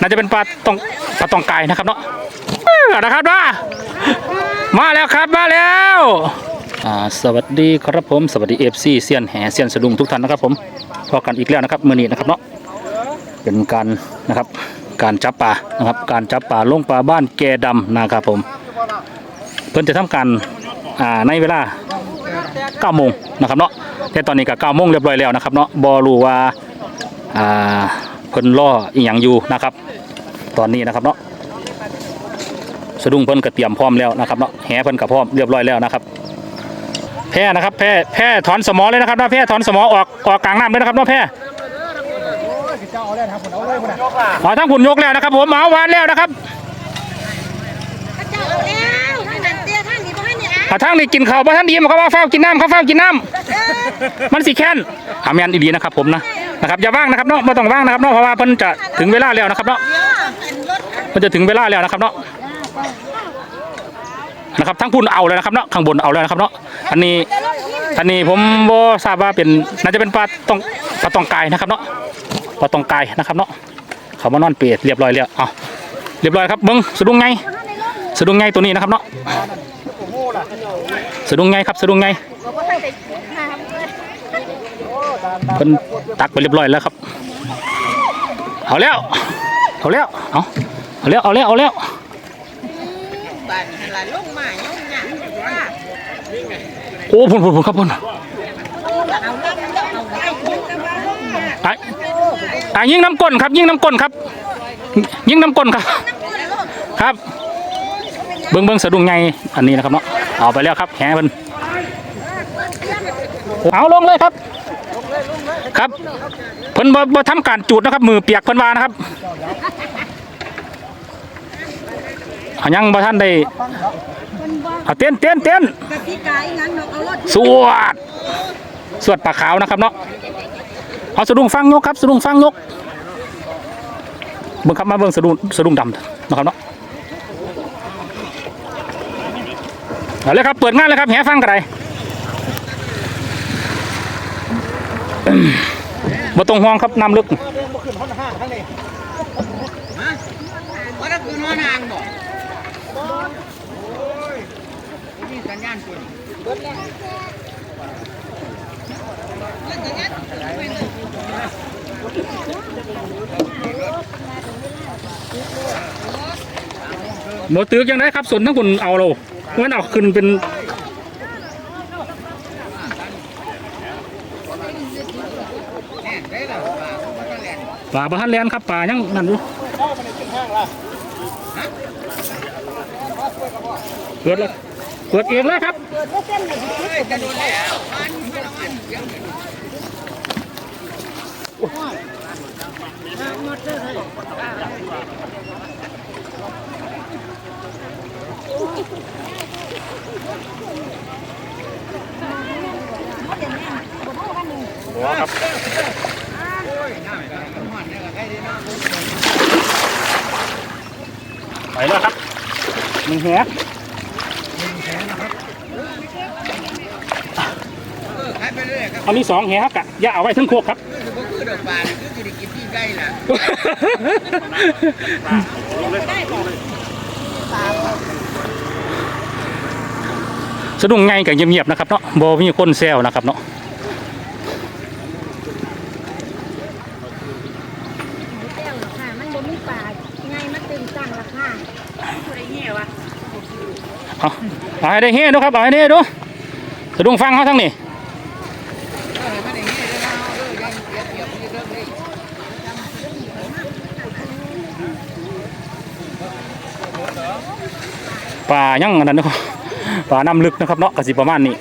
น่าจะเป็นปลาตองปลาตองไก่นะครับเนาะนะครับว่ามาแล้วครับมาแล้วอ่าสวัสดีครับผมสวัสดีเอฟซีเซียนแห่เซียนสะดุงทุกท่านนะครับ ผมพอกันอีกแล้วนะครับมือนี้นะครับเนาะเป็นการนะครับการจับปลานะครับ การจับปลาลงปลาบ้านแกดำนะครับผม เพิ่นจะทำการอ่าในเวลา9โมงนะครับเนาะแต่ตอนนี้ก็9โมงเรียบร้อยแล้วนะครับเนาะบ่รู้ว่าอ่า เพิ่นรออีหยังอยู่นะครับ ตอนนี้นะครับเนาะสะดุ้งเพิ่นก็เตรียมพร้อมแล้วนะครับเนาะแหเพิ่นก็พร้อมเรียบร้อยแล้วนะครับแพ้นะครับแพ้แพ้ถอนสมอเลยนะครับเนาะแพ้ถอนสมอออกออกกลางน้ำเลยนะครับเนาะแพ้อ๋อทั้งผุนยกแล้วนะครับ ผมเอาวานแล้วนะครับข้าเจ้าเอาแล้วท่านนันเตี้ยท่านนี่บ่ให้นี่อะถ้าทั้งนี้กินข้าวบ่ท่านดีมันก็ว่าเฝ้ากินน้ำเขาเฝ้ากินน้ำมันสิแค้นอาแมนอีดีนะครับผมนะ นะครับอย่าว่างนะครับเนาะไม่ต้องว่างนะครับเนาะเพราะว่าเพิ่นจะถึงเวลาแล้วนะครับเนาะเดี๋ยวอันรถมันจะถึงเวลาแล้วนะครับเนาะนะครับทั้งพุ่นเอาเลยนะครับเนาะข้างบนเอาเลยนะครับเนาะอันนี้อันนี้ผมบ่ทราบว่าเป็นน่าจะเป็นปลาตองปลาตองกายนะครับเนาะปลาตองกายนะครับเนาะเขามานอนเปรตเรียบร้อยแล้วเอาเรียบร้อยครับเบิ้งสะดุ้งไงสะดุ้งไงตัวนี้นะครับเนาะสะดุ้งไงครับสะดุ้งไง เพิ่นตักไปเรียบร้อยแล้วครับ เอาแล้ว เอาแล้ว เอาเอาแล้ว เอาแล้ว เอาแล้วบ้านหลังลงมาย่องหยังว่าโอ้พุ่นพุ่นพุ่นครับพุ่นเอาลำเอาไอ้คุณกระบะลงมาไอ้ยิงน้ำก้นครับ ยิงน้ำก้นครับ ยิงน้ำก้นครับ ครับ เบิ้งเบิ้งสะดุ้งไงอันนี้นะครับเนาะ เอาไปแล้วครับแหเพิ่นเอาลงเลยครับ ครับเพิ่นบ่บ่ทำการจูดนะครับ มือเปียกเพิ่นว่านะครับเอายังบ่ท่านได้เอาเต้นเต้นเต้นสวดสวดปลาขาวนะครับเนาะเอาสะดุ้งฟังยกครับสะดุ้งฟังยกเบิ่งครับมาเบิ่งสะดุ้งสะดุ้งดำนะครับเนาะเอาเลยครับเปิดงานเลยครับแห่ฟังกระไดอืม บ่ต้องห่วงครับน้ำลึกนว่สัญญาณตัวหมดตึกยังได้ครับส่วนทั้งคุณเอาเรางั้นเอาขึ้นเป็น ป่าบ้านแลนครับป่ายังนั่นอยู่เกิดแล้วเกิดเองแล้วครับหัวครับ ไปแล้วครับหนึ่งแหอันนี้สองแหครับกะอย่าเอาไว้ทั้งโคกครับก็คือดอกบานคือสิได้กินที่ใกล้ล่ะสะดุ้งไงกับเงียบๆนะครับเนาะบ่มีคนแซวนะครับเนาะ แก้วหรอกค่ะ มันบ่มีปลาไงมันตึงตั้งราคา เอาเอาให้ได้เฮ้ดูครับเอาให้ได้เฮ้ดูสะดุ้งฟังเขาทั้งนี้ปลายังอันนั้นนะครับปลาน้ำลึกนะครับเนาะกสิประมาณนี้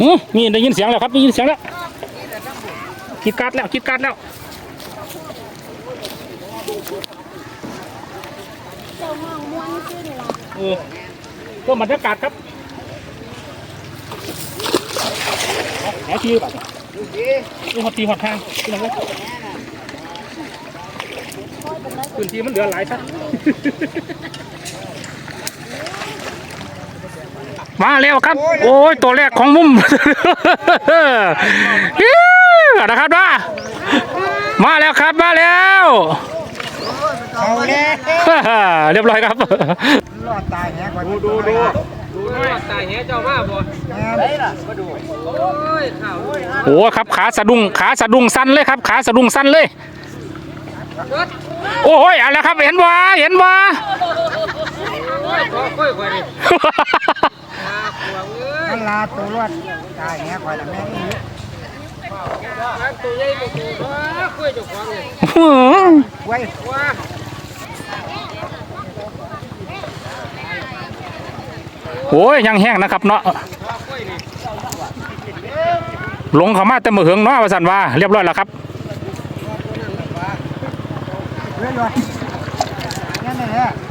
อืมนี่ได้ยินเสียงแล้วครับได้ยินเสียงแล้วคิดการ์ดแล้วคิดการ์ดแล้ว เออเพื่บรรยากาศครับแหนทีแบบดูหอดทีหัดทางขึ้นราเลยขึ้นทีมันเหลือหลายครับมาแล้วครับ โอ้ยตัวแรกของมุ่มนะครับว่ามาแล้วครับมาแล้ว เรียบร้อยครับรอดตายแหกว่าดูดูดูดูหน่อยตายแหเจ้ามาบ่ไหนล่ะโอ้ยข่าวโอ้ยโอ้ครับขาสะดุ้งขาสะดุ้งสั้นเลยครับขาสะดุ้งสั้นเลยโอ้ยเอะไรครับเห็นว่าเห็นว่าโอ้ยขอค่อยค่อยดิมาขวางเอ้ยมันลาตัวรอดตายแหกว่าละแม่นี่ทางตัวใหญ่กว่าตัวว้าค่อยเจ้าของเลยไว้ว้า โอ้ยยังแห้งนะครับเนาะลงเขามาแต่มือเหิงเนาะประสันว่าเรียบร้อยแล้วครับเรื่อยๆ